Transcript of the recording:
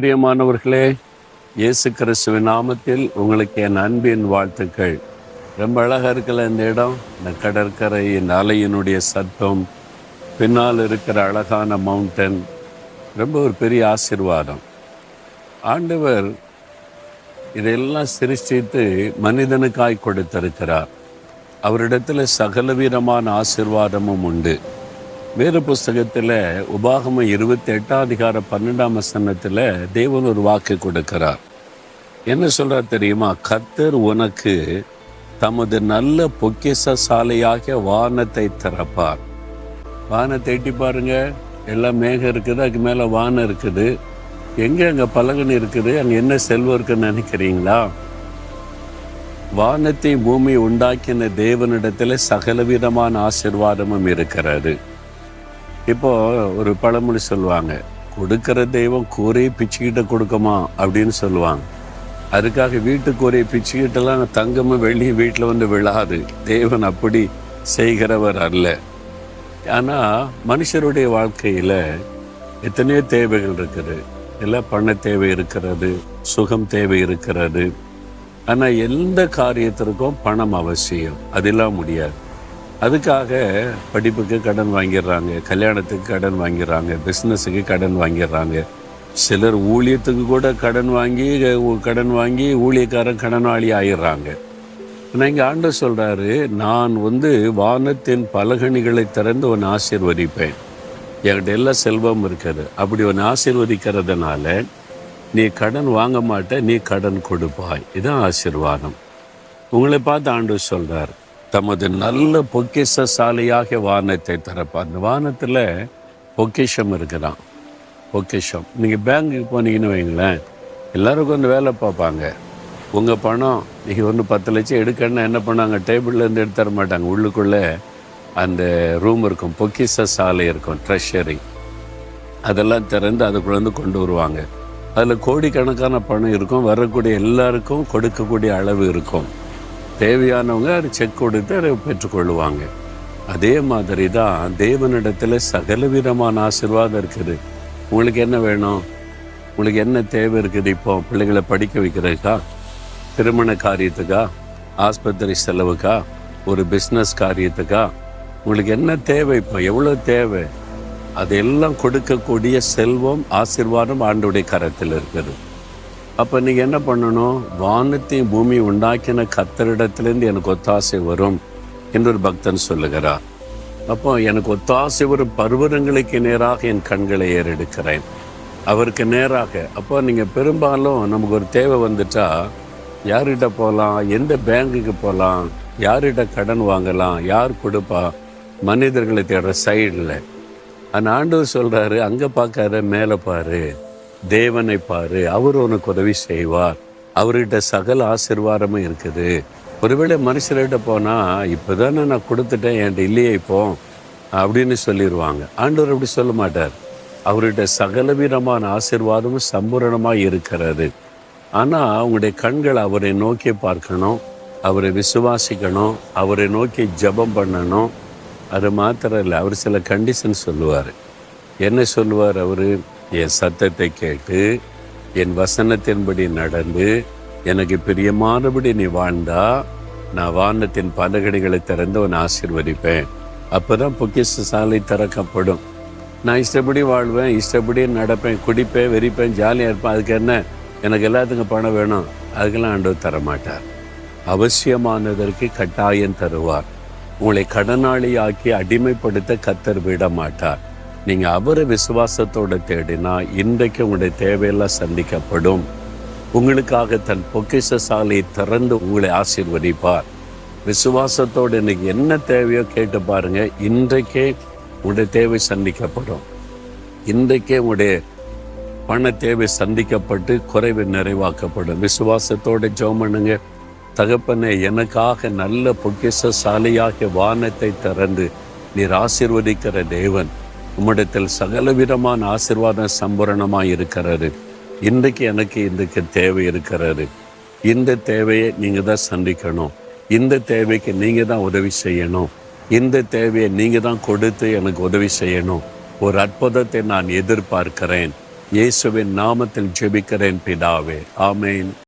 பிரியமானவர்களே இயேசு கிறிஸ்துவின் நாமத்தில் உங்களுக்கு என் அன்பின் வாழ்த்துக்கள். ரொம்ப அழகாக இருக்கல இந்த இடம்? இந்த கடற்கரை இந்த அலையினுடைய சத்தம் பின்னால் இருக்கிற அழகான மவுண்டன் ரொம்ப ஒரு பெரிய ஆசீர்வாதம். ஆண்டவர் இதெல்லாம் சிருஷ்டித்து மனிதனுக்காய் கொடுத்திருக்கிறார். அவரிடத்தில் சகலவிதமான ஆசீர்வாதமும் உண்டு. வேறு புஸ்தகத்தில் உபாகம இருபத்தி எட்டாம் அதிகார பன்னெண்டாம் வசனத்தில் தேவன் ஒரு வாக்கு கொடுக்கிறார். என்ன சொல்றார் தெரியுமா? கத்தர் உனக்கு தமது நல்ல பொக்கிஷ சாலையாக வானத்தை திறப்பார். வானத்தை எட்டி பாருங்க. எல்லாம் மேகம் இருக்குது அதுக்கு மேலே வானம் இருக்குது. எங்கே அங்கே பலகன் இருக்குது? அங்கே என்ன செல்வம் இருக்குன்னு நினைக்கிறீங்களா? வானத்தை பூமி உண்டாக்கின தேவனிடத்தில் சகலவிதமான ஆசீர்வாதமும் இருக்கிறது. இப்போது ஒரு பழமொழி சொல்லுவாங்க கொடுக்கிற தெய்வம் கூரையை பிச்சுக்கிட்ட கொடுக்குமா? அப்படின்னு சொல்லுவாங்க. அதுக்காக வீட்டு கூரையை பிச்சுக்கிட்டெல்லாம் தங்கமும் வெளியே வீட்டில் வந்து விழாது. தேவன் அப்படி செய்கிறவர் அல்ல. ஆனால் மனுஷருடைய வாழ்க்கையில் எத்தனையோ தேவைகள் இருக்குது. எல்லாம் பண தேவை இருக்கிறது சுகம் தேவை இருக்கிறது. ஆனால் எந்த காரியத்திற்கும் பணம் அவசியம். அதெல்லாம் முடியாது. அதுக்காக படிப்புக்கு கடன் வாங்கிடுறாங்க கல்யாணத்துக்கு கடன் வாங்கிடுறாங்க பிஸ்னஸுக்கு கடன் வாங்கிடுறாங்க. சிலர் ஊழியத்துக்கு கூட கடன் வாங்கி கடன் வாங்கி ஊழியக்காரன் கடனாளி ஆயிடுறாங்க. ஆனால் இங்கே ஆண்டு சொல்கிறாரு நான் வந்து வானத்தின் பலகணிகளை திறந்து உன் ஆசீர்வதிப்பேன். என்கிட்ட எல்லாம் செல்வம் இருக்குது. அப்படி உன் ஆசீர்வதிக்கிறதுனால நீ கடன் வாங்க மாட்ட நீ கடன் கொடுப்பாய். இதுதான் ஆசீர்வாதம். உங்களை பார்த்து ஆண்டு சொல்கிறார் தமது நல்ல பொக்கிஷ சாலையாக வானத்தை திறப்பார். அந்த வானத்தில் பொக்கிஷம் இருக்குதான் பொக்கிஷம். நீங்கள் பேங்க்குக்கு போனீங்கன்னு வைங்களேன் எல்லோரும் கொஞ்சம் வேலை பார்ப்பாங்க. உங்கள் பணம் நீங்கள் ஒன்று பத்து லட்சம் எடுக்கணும்னா என்ன பண்ணாங்க டேபிள்லேருந்து எடுத்து தர மாட்டாங்க. உள்ளுக்குள்ளே அந்த ரூம் இருக்கும். பொக்கிஷ சாலை இருக்கும் ட்ரெஷரி அதெல்லாம் திறந்து அதுக்குள்ளேருந்து கொண்டு வருவாங்க. அதில் கோடிக்கணக்கான பணம் இருக்கும். வரக்கூடிய எல்லாருக்கும் கொடுக்கக்கூடிய அளவு இருக்கும். தேவையானவங்க அது செக் கொடுத்து அதை பெற்றுக்கொள்ளுவாங்க. அதே மாதிரி தான் தேவனிடத்தில் சகலவிதமான ஆசீர்வாதம் இருக்குது. உங்களுக்கு என்ன வேணும்? உங்களுக்கு என்ன தேவை இருக்குது இப்போ? பிள்ளைகளை படிக்க வைக்கிறதுக்கா? திருமண காரியத்துக்கா? ஆஸ்பத்திரி செலவுக்கா? ஒரு பிஸ்னஸ் காரியத்துக்கா? உங்களுக்கு என்ன தேவை இப்போ? எவ்வளோ தேவை? அதையெல்லாம் கொடுக்கக்கூடிய செல்வம் ஆசீர்வாதம் ஆண்டுடைய கரத்தில் இருக்குது. அப்போ நீங்கள் என்ன பண்ணணும்? வானத்தையும் பூமி உண்டாக்கின கத்தரிடத்திலேருந்து எனக்கு ஒத்தாசை வரும் என்று ஒரு பக்தன் சொல்லுகிறார். அப்போ எனக்கு ஒத்தாசை வரும் பருவதங்களுக்கு நேராக என் கண்களை ஏறெடுக்கிறேன். அவருக்கு நேராக அப்போ நீங்கள் பெரும்பாலும் நமக்கு ஒரு தேவை வந்துட்டா யார்கிட்ட போகலாம் எந்த பேங்குக்கு போகலாம் யார்கிட்ட கடன் வாங்கலாம்? யார் கொடுப்பா? மனிதர்களை தேடுற சைடில். அந்த ஆண்டவர் சொல்கிறாரு அங்கே பார்க்காத மேலே பாரு. தேவனை பாரு அவர் உனக்கு உதவி செய்வார். அவர்கிட்ட சகல ஆசிர்வாதமும் இருக்குது. ஒருவேளை மனுஷர்கிட்ட போனால் இப்போ தானே நான் கொடுத்துட்டேன் என்கிட்ட இல்லையே இப்போ அப்படின்னு சொல்லிடுவாங்க ஆண்டவர் அப்படி சொல்ல மாட்டார். அவர்கிட்ட சகலவிதமான ஆசிர்வாதமும் சம்பூரணமாக இருக்கிறது. ஆனால் அவங்களுடைய கண்கள் அவரை நோக்கி பார்க்கணும் அவரை விசுவாசிக்கணும் அவரை நோக்கி ஜெபம் பண்ணணும். அது மாத்திரம் இல்லை அவர் சில கண்டிஷன் சொல்லுவார். என்ன சொல்லுவார் அவர்? என் சத்தத்தை கேட்டு என் வசனத்தின்படி நடந்து எனக்கு பிரியமானபடி நீ வாழ்ந்தா நான் வானத்தின் பலகடிகளை திறந்து உன்னை ஆசீர்வதிப்பேன். அப்பதான் பொக்கிச சாலை திறக்கப்படும். நான் இஷ்டப்படி வாழ்வேன் இஷ்டப்படி நடப்பேன் குடிப்பேன் வெறிப்பேன் ஜாலியாக இருப்பேன். அதுக்கு என்ன? எனக்கு எல்லாத்துக்கும் பணம் வேணும். அதுக்கெல்லாம் ஆண்டவர் தரமாட்டார். அவசியமானதற்கு கட்டாயம் தருவார். உங்களை கடனாளியாக்கி அடிமைப்படுத்த கத்தர் விட மாட்டார் நீங்கள் அவரை விசுவாசத்தோட தேடினா இன்றைக்கு உங்களுடைய தேவையெல்லாம் சந்திக்கப்படும். உங்களுக்காக தன் பொக்கிச சாலையை திறந்து உங்களை ஆசீர்வதிப்பார். விசுவாசத்தோடு இன்னைக்கு என்ன தேவையோ கேட்டு பாருங்கள் இன்றைக்கே உங்களுடைய தேவை சந்திக்கப்படும். இன்றைக்கே உங்களுடைய பண தேவை சந்திக்கப்பட்டு குறைவு நிறைவாக்கப்படும். விசுவாசத்தோட ஜோம் பண்ணுங்க. தகப்பனே எனக்காக நல்ல பொக்கிச சாலையாகிய வானத்தை திறந்து நீர் ஆசீர்வதிக்கிற தேவன். உம்மிடத்தில் சகலவிதமான ஆசிர்வாதம் சம்பூரணமாக இருக்கிறது. இன்றைக்கு எனக்கு இன்றைக்கு தேவை இருக்கிறது. இந்த தேவையை நீங்கள் தான் சந்திக்கணும். இந்த தேவைக்கு நீங்கள் தான் உதவி செய்யணும். இந்த தேவையை நீங்கள் தான் கொடுத்து எனக்கு உதவி செய்யணும். ஒரு அற்புதத்தை நான் எதிர்பார்க்கிறேன். இயேசுவின் நாமத்தில் ஜெபிக்கிறேன் பிதாவே. ஆமேன்.